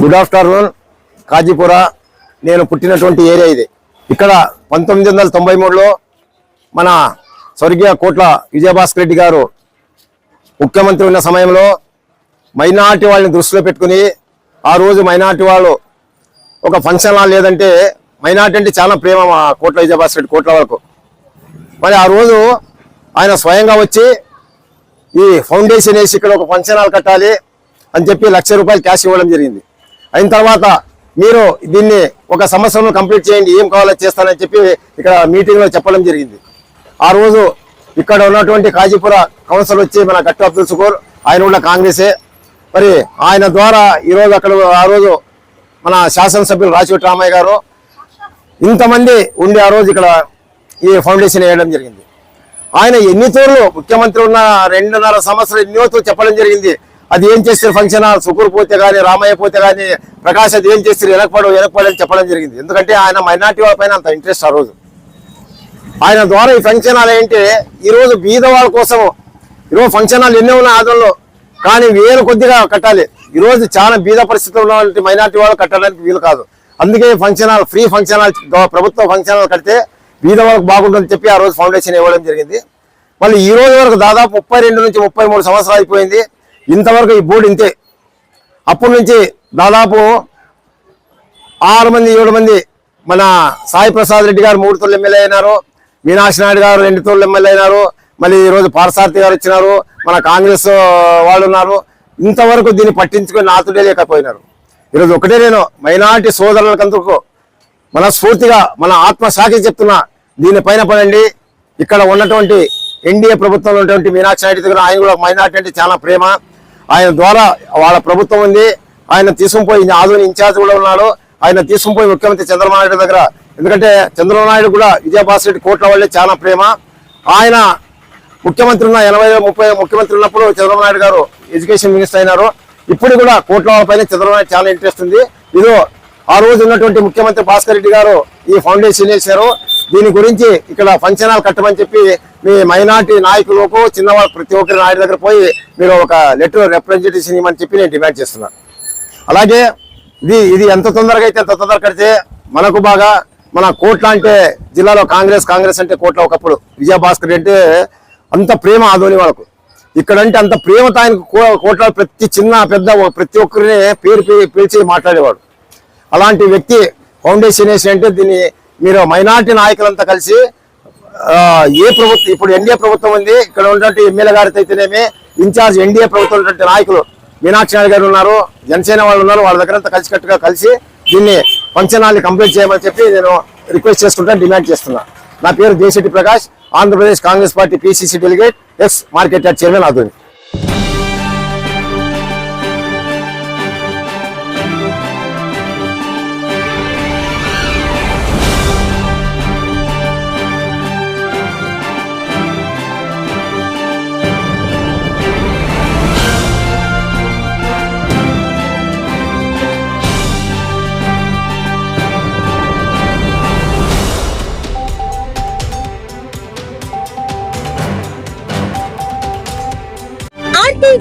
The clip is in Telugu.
Good afternoon కాజీపుర. నేను పుట్టినటువంటి ఏరియా ఇది. ఇక్కడ పంతొమ్మిది వందల తొంభై మూడులో మన స్వర్గీయ కోట్ల విజయభాస్కర్ రెడ్డి గారు ముఖ్యమంత్రి ఉన్న సమయంలో మైనార్టీ వాళ్ళని దృష్టిలో పెట్టుకుని ఆ రోజు మైనార్టీ వాళ్ళు ఒక ఫంక్షన్ హాల్ లేదంటే మైనార్టీ అంటే చాలా ప్రేమ మా కోట్ల విజయభాస్కర్ రెడ్డి కోట్ల వాళ్ళకు మరి ఆ రోజు ఆయన స్వయంగా వచ్చి ఈ ఫౌండేషన్ వేసి ఇక్కడ ఒక ఫంక్షన్ హాల్ కట్టాలి అని చెప్పి లక్ష రూపాయలు క్యాష్ ఇవ్వడం జరిగింది. అయిన తర్వాత మీరు దీన్ని ఒక సంవత్సరంలో కంప్లీట్ చేయండి ఏం కావాలో చేస్తానని చెప్పి ఇక్కడ మీటింగ్లో చెప్పడం జరిగింది. ఆ రోజు ఇక్కడ ఉన్నటువంటి కాజీపుర కౌన్సిల్ వచ్చి మన గట్టు అబ్దుల్ సుకూర్ ఆయన కూడా కాంగ్రెసే. మరి ఆయన ద్వారా ఈరోజు అక్కడ ఆ రోజు మన శాసనసభ్యులు రాజవెట్టి రామయ్య గారు ఇంతమంది ఉండి ఆ రోజు ఇక్కడ ఈ ఫౌండేషన్ వేయడం జరిగింది. ఆయన ఎన్నిచోర్లు ముఖ్యమంత్రి ఉన్న రెండున్నర సంవత్సరాలు ఎన్నో చెప్పడం జరిగింది. అది ఏం చేస్తారు ఫంక్షన్ హాల్? సుకూర్ పోతే కానీ రామయ్య పోతే కానీ ప్రకాష్ అది ఏం చేస్తారు? వెనకపడు వెనకపడు అని చెప్పడం జరిగింది. ఎందుకంటే ఆయన మైనార్టీ వాళ్ళ పైన అంత ఇంట్రెస్ట్ ఆ రోజు. ఆయన ద్వారా ఈ ఫంక్షన్ హాల్ ఏంటి? ఈరోజు బీద వాళ్ళ కోసం ఈరోజు ఫంక్షన్ హాల్ ఎన్నో ఉన్నాయి ఆదంలో కానీ వేలు కొద్దిగా కట్టాలి. ఈరోజు చాలా బీద పరిస్థితుల్లో ఉన్నటువంటి మైనార్టీ వాళ్ళు కట్టడానికి వీలు కాదు. అందుకే function hall free function hall ప్రభుత్వ ఫంక్షన్ హాల్ కడితే బీద వాళ్ళకి బాగుంటుందని చెప్పి ఆ రోజు ఫౌండేషన్ ఇవ్వడం జరిగింది. మళ్ళీ ఈ రోజు వరకు దాదాపు ముప్పై రెండు నుంచి ముప్పై మూడు సంవత్సరాలు అయిపోయింది. ఇంతవరకు ఈ బోర్డు ఇంతే. అప్పటి నుంచి దాదాపు ఆరు మంది ఏడు మంది మన సాయి ప్రసాద్ రెడ్డి గారు మూడు తోళ్ళు ఎమ్మెల్యే అయినారు మీనాక్షి నాయుడు గారు రెండు తోళ్ళు ఎమ్మెల్యే అయినారు మళ్ళీ ఈరోజు రోజు పారసారథి గారు వచ్చినారు మన కాంగ్రెస్ వాళ్ళు ఉన్నారు. ఇంతవరకు దీన్ని పట్టించుకొని నాతుడే లేకపోయినారు. ఈరోజు ఒకటే నేను మైనార్టీ సోదరులకందుకు మనస్ఫూర్తిగా మన ఆత్మసాక్షి చెప్తున్నా దీనిపైన పడండి. ఇక్కడ ఉన్నటువంటి ఎన్డీఏ ప్రభుత్వంలో ఉన్నటువంటి మీనాక్షి నాయుడు దగ్గర ఆయన కూడా మైనార్టీ అంటే చాలా ప్రేమ. ఆయన ద్వారా వాళ్ళ ప్రభుత్వం ఉంది. ఆయన తీసుకుపోయి ఆధునిక ఇన్ఛార్జ్ కూడా ఉన్నాడు. ఆయన తీసుకుపోయి ముఖ్యమంత్రి చంద్రబాబు నాయుడు దగ్గర. ఎందుకంటే చంద్రబాబు నాయుడు కూడా విజయభాస్ రెడ్డి కోట్ల వాళ్ళే చాలా ప్రేమ. ఆయన ముఖ్యమంత్రి ఉన్న ఎనభై ముప్పై ముఖ్యమంత్రి ఉన్నప్పుడు చంద్రబాబు నాయుడు గారు ఎడ్యుకేషన్ మినిస్టర్ అయినారు. ఇప్పుడు కూడా కోట్ల వాళ్ళ పైన చంద్రబాబు నాయుడు చాలా ఇంట్రెస్ట్ ఉంది. ఇదో ఆ రోజు ఉన్నటువంటి ముఖ్యమంత్రి భాస్కర్ రెడ్డి గారు ఈ ఫౌండేషన్ చేశారు. దీని గురించి ఇక్కడ ఫంక్షన్ హాల్ కట్టమని చెప్పి మీ మైనార్టీ నాయకులకు చిన్నవాళ్ళు ప్రతి ఒక్కరి నాయుడు దగ్గర పోయి మీరు ఒక లెటర్ రిప్రజెంటేషన్ ఇవ్వమని చెప్పి నేను డిమాండ్ చేస్తున్నాను అలాగే ఇది ఇది ఎంత తొందరగా అయితే అంత తొందరగా కడితే మనకు బాగా మన కోట్ల అంటే జిల్లాలో కాంగ్రెస్ కాంగ్రెస్ అంటే కోట్ల ఒకప్పుడు. విజయభాస్కర్ అంటే అంత ప్రేమ ఆదోని వాళ్ళకు. ఇక్కడ అంటే అంత ప్రేమతో ఆయన కో- కోట్ల ప్రతి చిన్న పెద్ద ప్రతి ఒక్కరిని పేరు పిలిచి మాట్లాడేవాడు. అలాంటి వ్యక్తి ఫౌండేషన్ వేసి అంటే దీన్ని మీరు మైనార్టీ నాయకులంతా కలిసి ఏ ప్రభుత్వం ఇప్పుడు ఎన్డీఏ ప్రభుత్వం ఉంది ఇక్కడ ఉన్నటువంటి ఎమ్మెల్యే గారితో అయితేనేమి ఇన్ఛార్జ్ ఎన్డీఏ ప్రభుత్వం ఉన్నటువంటి నాయకులు మీనాక్షి నాయుడు గారు ఉన్నారు జనసేన వాళ్ళు ఉన్నారు వాళ్ళ దగ్గర అంతా కలిసికట్టుగా కలిసి దీన్ని పంచనాన్ని కంప్లీట్ చేయమని చెప్పి నేను రిక్వెస్ట్ చేసుకుంటా డిమాండ్ చేస్తున్నా. నా పేరు Deshetti Prakash Andhra Pradesh Congress party PCC delegate ex market yard chairman Adhuni